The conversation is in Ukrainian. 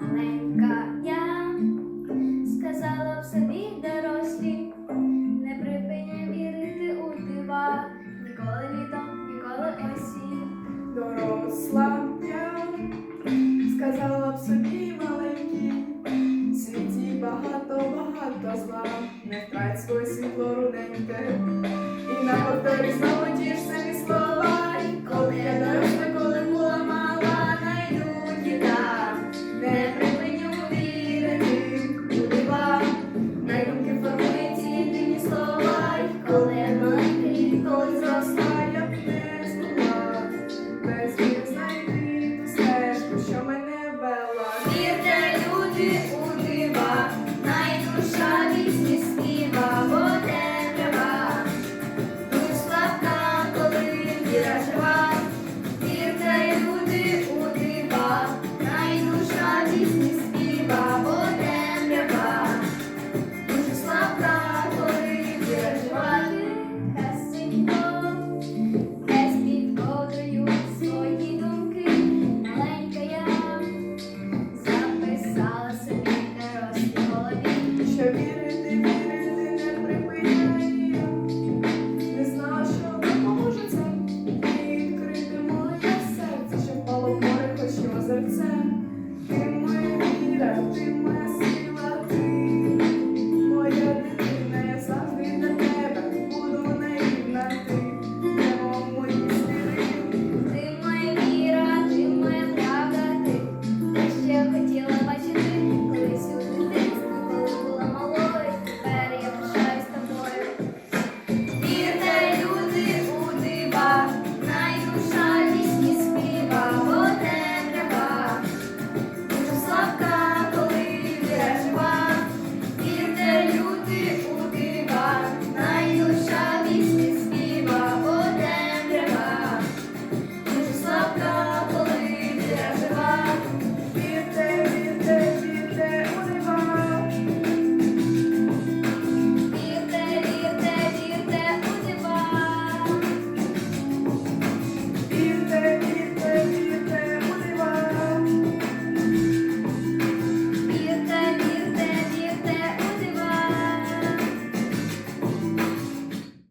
маленька я сказала б собі дорослі, не припиняй вірити у дива, ніколи літом, ніколи осінь. Доросла я, сказала б собі маленький, в світі багато-багато зла, не втрать своє світло руденьке, і на повторі знову ті de